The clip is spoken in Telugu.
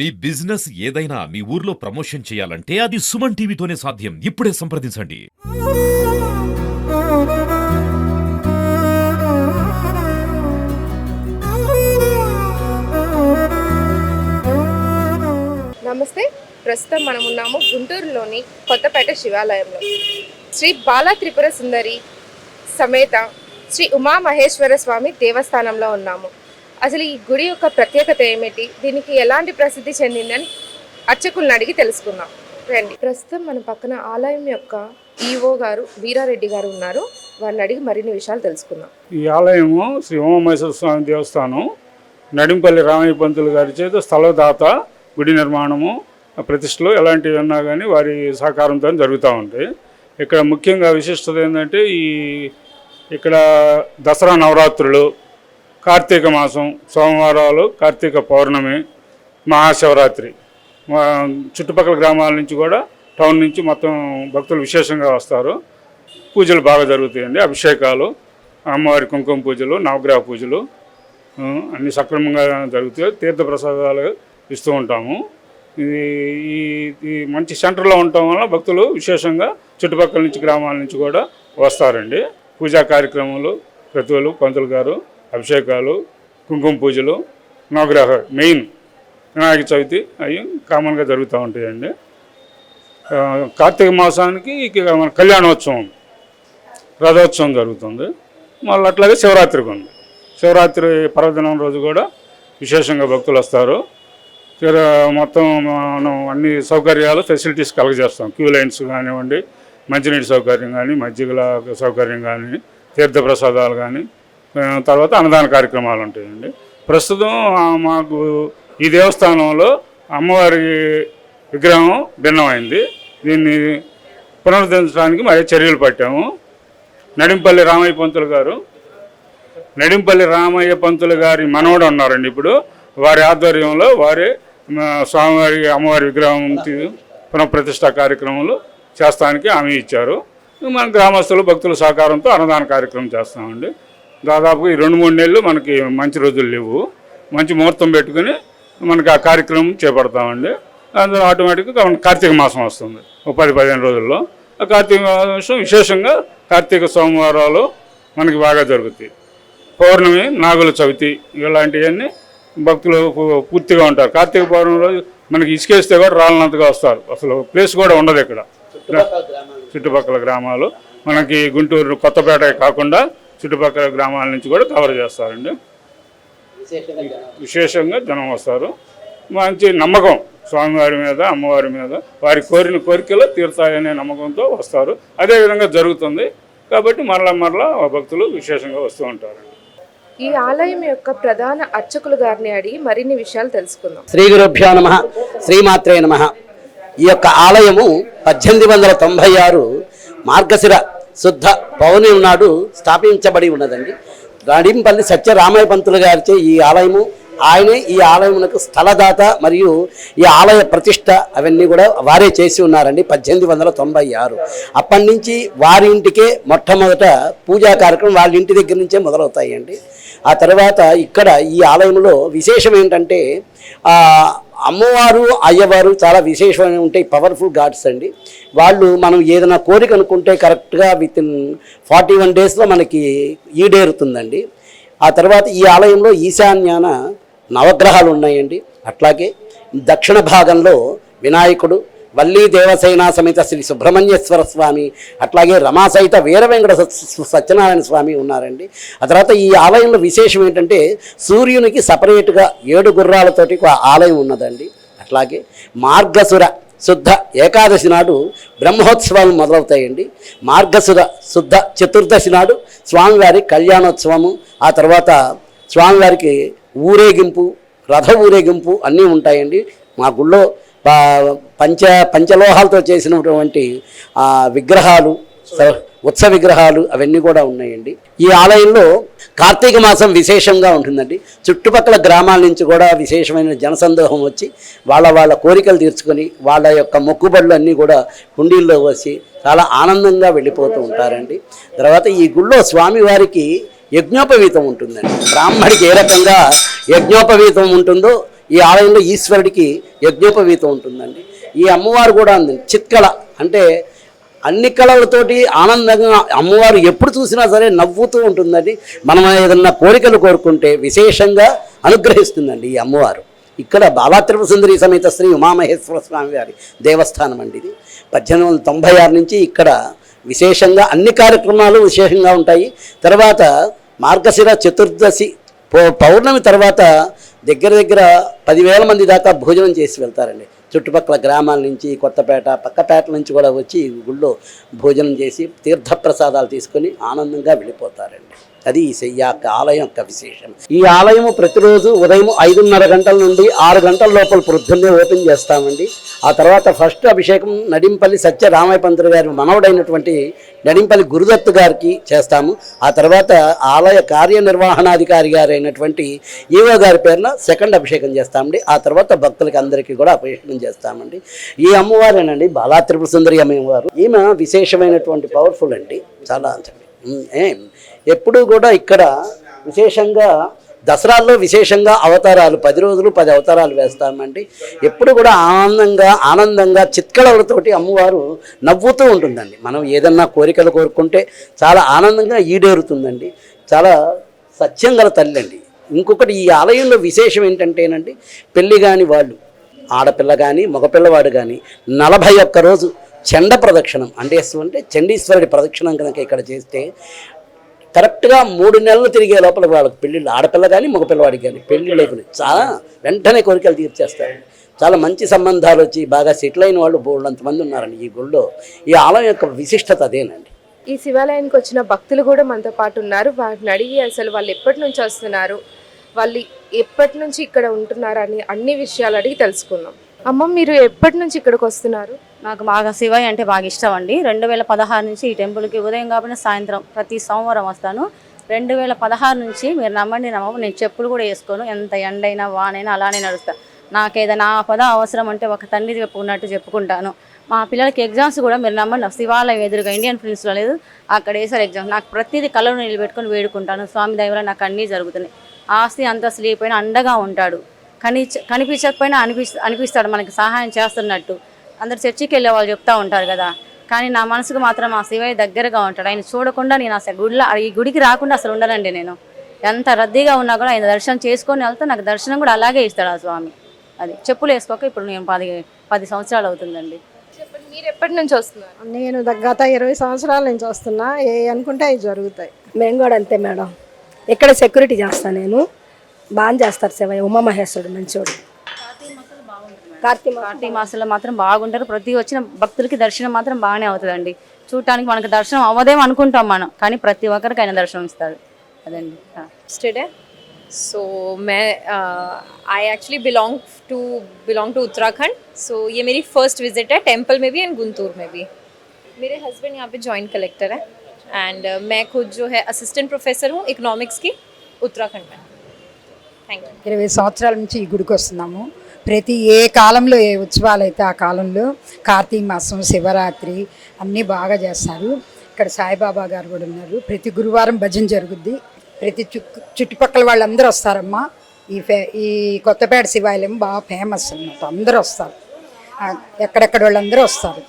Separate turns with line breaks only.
మీ బిజినెస్ ఏదైనా మీ ఊర్లో ప్రమోషన్ చేయాలంటే అది సుమన్ టీవీతోనే సాధ్యం. ఇప్పుడే సంప్రదించండి.
నమస్తే. ప్రస్తుతం మనం ఉన్నాము గుంటూరులోని కొత్తపేట శివాలయంలో. శ్రీ బాలా త్రిపుర సుందరి సమేత శ్రీ ఉమా మహేశ్వర స్వామి దేవస్థానంలో ఉన్నాము. అసలు ఈ గుడి యొక్క ప్రత్యేకత ఏమిటి? దీనికి ఎలాంటి ప్రసిద్ధి చెందిందని అర్చకులను అడిగి తెలుసుకుందాం. రండి. ప్రస్తుతం మన పక్కన ఆలయం యొక్క ఈఓ గారు వీరారెడ్డి గారు ఉన్నారు. వారిని అడిగి మరిన్ని విషయాలు తెలుసుకుందాం.
ఈ ఆలయము శ్రీ ఉమామహేశ్వర స్వామి దేవస్థానం నడింపల్లి రామయ్య పంతులు గారి చేత స్థలదాత గుడి నిర్మాణము ప్రతిష్టలు ఎలాంటివి ఉన్నా కానీ వారి సహకారంతో జరుగుతూ ఉంటాయి ఇక్కడ ముఖ్యంగా విశిష్టత ఏంటంటే ఈ ఇక్కడ దసరా నవరాత్రులు కార్తీక మాసం సోమవారాలు కార్తీక పౌర్ణమి మహాశివరాత్రి. మా చుట్టుపక్కల గ్రామాల నుంచి కూడా టౌన్ నుంచి మొత్తం భక్తులు విశేషంగా వస్తారు. పూజలు బాగా జరుగుతాయండి. అభిషేకాలు అమ్మవారి కుంకుమ పూజలు నవగ్రహ పూజలు అన్ని సక్రమంగా జరుగుతాయి. తీర్థ ప్రసాదాలు ఇస్తూ ఉంటాము. ఇది ఈ ఈ మంచి సెంటర్లో ఉండటం వల్ల భక్తులు విశేషంగా చుట్టుపక్కల నుంచి గ్రామాల నుంచి కూడా వస్తారండి. పూజా కార్యక్రమాలు క్రతువులు పంతులు గారు అభిషేకాలు కుంకుమ పూజలు నవగ్రహ మెయిన్ వినాయక చవితి అవి కామన్గా జరుగుతూ ఉంటాయండి. కార్తీక మాసానికి ఇక మన కళ్యాణోత్సవం రథోత్సవం జరుగుతుంది. మళ్ళీ అట్లాగే శివరాత్రికి ఉంది. శివరాత్రి పర్వదినం రోజు కూడా విశేషంగా భక్తులు వస్తారు. మొత్తం మనం అన్ని సౌకర్యాలు ఫెసిలిటీస్ కలగజేస్తాం. క్యూ లైన్స్ కానివ్వండి మంచినీటి సౌకర్యం కానీ మజ్జిగల సౌకర్యం కానీ తీర్థ ప్రసాదాలు కానీ తర్వాత అన్నదాన కార్యక్రమాలు ఉంటాయండి. ప్రస్తుతం మాకు ఈ దేవస్థానంలో అమ్మవారి విగ్రహం భిన్నమైంది. దీన్ని పునరుద్ధరించడానికి మరి చర్యలు పట్టాము. నడింపల్లి రామయ్య పంతులు గారు నడింపల్లి రామయ్య పంతులు గారి మనవడు ఉన్నారండి ఇప్పుడు. వారి ఆధ్వర్యంలో వారి స్వామివారి అమ్మవారి విగ్రహం పునఃప్రతిష్ట కార్యక్రమాలు చేస్తానికి హామీ ఇచ్చారు. మన గ్రామస్తులు భక్తుల సహకారంతో అన్నదాన కార్యక్రమం చేస్తామండి. దాదాపు ఈ రెండు మూడు నెలలు మనకి మంచి రోజులు లేవు. మంచి ముహూర్తం పెట్టుకుని మనకి ఆ కార్యక్రమం చేపడతామండి. అందులో ఆటోమేటిక్గా మనకి కార్తీక మాసం వస్తుంది. ఒక పది పదిహేను రోజుల్లో. ఆ కార్తీక మాసం విశేషంగా కార్తీక సోమవారాలు మనకి బాగా జరుగుతాయి. పౌర్ణమి నాగుల చవితి ఇలాంటివన్నీ భక్తులు పూర్తిగా ఉంటారు. కార్తీక పౌర్ణమి రోజు మనకి ఇసుకేస్తే కూడా రాళ్ళనంతగా వస్తారు. అసలు ప్లేస్ కూడా ఉండదు ఇక్కడ. చుట్టుపక్కల గ్రామాలు. మనకి గుంటూరు కొత్తపేట కాకుండా చుట్టుపక్కల గ్రామాల నుంచి కూడా కవర్ చేస్తారండి. విశేషంగా జనం వస్తారు. మంచి నమ్మకం స్వామివారి మీద అమ్మవారి మీద. వారి కోరిన కోరికలు తీరుతాయనే నమ్మకంతో వస్తారు. అదేవిధంగా జరుగుతుంది. కాబట్టి మరలా మరలా భక్తులు విశేషంగా వస్తూ ఉంటారు.
ఈ ఆలయం యొక్క ప్రధాన అర్చకులు గారిని అడిగి మరిన్ని విషయాలు తెలుసుకుందాం.
శ్రీ గురుభ్యో నమ. శ్రీమాత్రే నమ. ఈ యొక్క ఆలయము పద్దెనిమిది వందల తొంభై ఆరు మార్గశిర శుద్ధ పౌర్ణమి నాడు స్థాపించబడి ఉన్నదండి. రాడింపల్లి సత్యరామయ్య పంతులు గారిచే ఈ ఆలయము ఆయనే ఈ ఆలయమునకు స్థలదాత మరియు ఈ ఆలయ ప్రతిష్ట అవన్నీ కూడా వారే చేసి ఉన్నారండి పద్దెనిమిది వందల తొంభై ఆరు. అప్పటి నుంచి వారి ఇంటికే మొట్టమొదట పూజా కార్యక్రమం వాళ్ళ ఇంటి దగ్గర నుంచే మొదలవుతాయండి. ఆ తర్వాత ఇక్కడ ఈ ఆలయంలో విశేషం ఏంటంటే అమ్మవారు అయ్యవారు చాలా విశేషమైన ఉంటాయి పవర్ఫుల్ గాడ్స్ అండి. వాళ్ళు మనం ఏదైనా కోరిక అనుకుంటే కరెక్ట్గా విత్ ఇన్ ఫార్టీ వన్ డేస్లో మనకి ఈడేరుతుందండి. ఆ తర్వాత ఈ ఆలయంలో ఈశాన్యాన నవగ్రహాలు ఉన్నాయండి. అట్లాగే దక్షిణ భాగంలో వినాయకుడు వల్లీ దేవసేన సమేత శ్రీ సుబ్రహ్మణ్యేశ్వర స్వామి అట్లాగే రమా సహిత వీర వెంకట సత్యనారాయణ స్వామి ఉన్నారండి. ఆ తర్వాత ఈ ఆలయంలో విశేషం ఏంటంటే సూర్యునికి సపరేట్గా ఏడు గుర్రాలతోటి ఒక ఆలయం ఉన్నదండి. అట్లాగే మార్గసుర శుద్ధ ఏకాదశి నాడు బ్రహ్మోత్సవాలు మొదలవుతాయండి. మార్గశుర శుద్ధ చతుర్దశి నాడు స్వామివారి కళ్యాణోత్సవము ఆ తర్వాత స్వామివారికి ఊరేగింపు రథ ఊరేగింపు అన్నీ ఉంటాయండి. మా గుళ్ళో పంచ పంచలోహాలతో చేసినటువంటి విగ్రహాలు ఉత్సవ విగ్రహాలు అవన్నీ కూడా ఉన్నాయండి. ఈ ఆలయంలో కార్తీక మాసం విశేషంగా ఉంటుందండి. చుట్టుపక్కల గ్రామాల నుంచి కూడా విశేషమైన జనసందోహం వచ్చి వాళ్ళ వాళ్ళ కోరికలు తీర్చుకొని వాళ్ళ యొక్క మొక్కుబడులు అన్నీ కూడా హుండీల్లో వచ్చి చాలా ఆనందంగా వెళ్ళిపోతూ ఉంటారండి. తర్వాత ఈ గుళ్ళో స్వామివారికి యజ్ఞోపవీతం ఉంటుందండి. బ్రాహ్మడికి ఏ రకంగా యజ్ఞోపవీతం ఉంటుందో ఈ ఆలయంలో ఈశ్వరుడికి యజ్ఞోపవీతం ఉంటుందండి. ఈ అమ్మవారు కూడా అంది చిత్కళ అంటే అన్ని కళలతోటి ఆనందంగా అమ్మవారు ఎప్పుడు చూసినా సరే నవ్వుతూ ఉంటుందండి. మనం ఏదన్నా కోరికలు కోరుకుంటే విశేషంగా అనుగ్రహిస్తుందండి ఈ అమ్మవారు. ఇక్కడ బాలాత్రిప సుందరి సమేత శ్రీ ఉమామహేశ్వర స్వామి వారి దేవస్థానం అండి ఇది. పద్దెనిమిది వందల తొంభై ఆరు నుంచి ఇక్కడ విశేషంగా అన్ని కార్యక్రమాలు విశేషంగా ఉంటాయి. తర్వాత మార్గశిర చతుర్దశి పౌ- పౌర్ణమి తర్వాత దగ్గర దగ్గర పదివేల మంది దాకా భోజనం చేసి వెళ్తారండి. చుట్టుపక్కల గ్రామాల నుంచి కొత్తపేట పక్కపేట నుంచి కూడా వచ్చి గుళ్ళో భోజనం చేసి తీర్థప్రసాదాలు తీసుకొని ఆనందంగా వెళ్ళిపోతారండి. అది ఈ యొక్క ఆలయం యొక్క విశేషం. ఈ ఆలయము ప్రతిరోజు ఉదయం ఐదున్నర గంటల నుండి ఆరు గంటల లోపల పొద్దున్నే ఓపెన్ చేస్తామండి. ఆ తర్వాత ఫస్ట్ అభిషేకం నడింపల్లి సత్య రామయ్య పంతులు గారి మనవడైనటువంటి నడింపల్లి గురుదత్తు గారికి చేస్తాము. ఆ తర్వాత ఆలయ కార్యనిర్వహణాధికారి గారైనటువంటి ఈవో గారి పేరున సెకండ్ అభిషేకం చేస్తామండి. ఆ తర్వాత భక్తులకి అందరికీ కూడా అభిషేకం చేస్తామండి. ఈ అమ్మవారేనండి బాలా త్రిపుర సుందరి అమ్మవారు. ఈమె విశేషమైనటువంటి పవర్ఫుల్ అండి. చాలా ఉమ్, ఏం? ఎప్పుడూ కూడా ఇక్కడ విశేషంగా దసరాల్లో విశేషంగా అవతారాలు పది రోజులు పది అవతారాలు వేస్తామండి. ఎప్పుడు కూడా ఆనందంగా ఆనందంగా చిత్కళలతోటి అమ్మవారు నవ్వుతూ ఉంటుందండి. మనం ఏదన్నా కోరికలు కోరుకుంటే చాలా ఆనందంగా ఈడేరుతుందండి. చాలా సత్యం గల తల్లి అండి ఇంకొకటి ఈ ఆలయంలో విశేషం ఏంటంటేనండి పెళ్ళి కాని వాళ్ళు ఆడపిల్ల కానీ మగపిల్లవాడు కానీ నలభై ఒక్క రోజు చండ ప్రదక్షిణం అంటే అంటే చండీశ్వరుడి ప్రదక్షిణం కనుక ఇక్కడ చేస్తే కరెక్ట్గా మూడు నెలలు తిరిగే లోపల వాళ్ళకి పెళ్ళిళ్ళు ఆడపిల్ల కానీ మగపిల్లవాడికి కానీ పెళ్ళిళ్ళు అయిపోయినాయి చాలా వెంటనే కోరికలు తీర్చేస్తారు చాలా మంచి సంబంధాలు వచ్చి బాగా సెటిల్ అయిన వాళ్ళు బోళ్ళంతమంది ఉన్నారండి ఈ గుళ్ళో ఈ ఆలయం యొక్క విశిష్టత అదేనండి.
ఈ శివాలయానికి వచ్చిన భక్తులు కూడా మనతో పాటు ఉన్నారు. వాటిని అడిగి అసలు వాళ్ళు ఎప్పటి నుంచి వస్తున్నారు వాళ్ళు ఎప్పటి నుంచి ఇక్కడ ఉంటున్నారు అని అన్ని విషయాలు అడిగి తెలుసుకుందాం. అమ్మ మీరు ఎప్పటి నుంచి ఇక్కడికి వస్తున్నారు?
నాకు బాగా శివయ్య అంటే బాగా ఇష్టం అండి. రెండు వేల పదహారు నుంచి ఈ టెంపుల్కి ఉదయం కాబట్టి సాయంత్రం ప్రతి సోమవారం వస్తాను. రెండు వేల పదహారు నుంచి మీరు నమ్మండి నమ్మవు నేను చెప్పులు కూడా వేసుకోను. ఎంత ఎండైనా వానైనా అలానే నడుస్తాను నాకు ఏదైనా ఆపద అవసరం అంటే ఒక తండ్రి చెప్పుకున్నట్టు చెప్పుకుంటాను. మా పిల్లలకి ఎగ్జామ్స్ కూడా మీరు నమ్మండి. శివాలయం ఎదురుగా ఇండియన్ ప్రిన్స్లో లేదు. అక్కడ వేసారు ఎగ్జామ్స్ నాకు ప్రతిదీ కళ్ళను నిలబెట్టుకొని వేడుకుంటాను. స్వామి దైవలో నాకు అన్నీ జరుగుతున్నాయి. ఆస్తి అంతస్తు లేకపోయినా అండగా ఉంటాడు. కని కనిపించకపోయినా అనిపి అనిపిస్తాడు మనకి సహాయం చేస్తున్నట్టు. అందరు చర్చికి వెళ్ళే వాళ్ళు చెప్తా ఉంటారు కదా. కానీ నా మనసుకు మాత్రం ఆ శివయ్య దగ్గరగా ఉంటాడు. ఆయన చూడకుండా నేను అసలు గుడిలో ఈ గుడికి రాకుండా అసలు ఉండనండి నేను. ఎంత రద్దీగా ఉన్నా కూడా ఆయన దర్శనం చేసుకొని వెళ్తే నాకు దర్శనం కూడా అలాగే ఇస్తాడు ఆ స్వామి. అది చెప్పులు వేసుకోక ఇప్పుడు నేను పది పది సంవత్సరాలు అవుతుందండి.
చెప్పండి మీరు ఎప్పటి నుంచి వస్తున్నారు?
నేను గత ఇరవై సంవత్సరాల నుంచి వస్తున్నా. ఏ అనుకుంటే అవి జరుగుతాయి.
మేము కూడా అంతే మేడం. ఇక్కడ సెక్యూరిటీ చేస్తాను నేను. బాగా చేస్తారు శివయ్య ఉమామహేశ్వరుడు మంచోడు కార్తీక మాసం
కార్తీక మాసంలో మాత్రం బాగుంటారు ప్రతి వచ్చిన భక్తులకి దర్శనం మాత్రం బాగానే అవుతుందండి చూడటానికి మనకు దర్శనం అవ్వదేమో అనుకుంటాం మనం కానీ ప్రతి ఒక్కరికి ఆయన దర్శనం ఇస్తాడు అదండి ఆ.
interested है सो मैं I actually belong to belong to Uttarakhand so ये मेरी फर्स्ट विजिट है टेंपल में भी एंड गुंतूर में भी मेरे हस्बैंड यहाँ पे जॉइंट कलेक्टर है एंड मैं खुद जो है असिस्टेंट प्रोफेसर हूँ इकोनॉमिक्स की उत्तराखंड में थैंक यू
ఇరవై సంవత్సరాల నుంచి ఈ గుడికి వస్తున్నాము. ప్రతి ఏ కాలంలో ఏ ఉత్సవాలు అయితే ఆ కాలంలో కార్తీక మాసం శివరాత్రి అన్నీ బాగా చేస్తారు. ఇక్కడ సాయిబాబా గారు కూడా ఉన్నారు. ప్రతి గురువారం భజన జరుగుద్ది. ప్రతి చుట్టు చుట్టుపక్కల వాళ్ళందరూ వస్తారమ్మా. ఈ ఫే ఈ కొత్తపేట శివాలయం బాగా ఫేమస్ అన్నమాట. అందరూ వస్తారు. ఎక్కడెక్కడ వాళ్ళందరూ వస్తారు.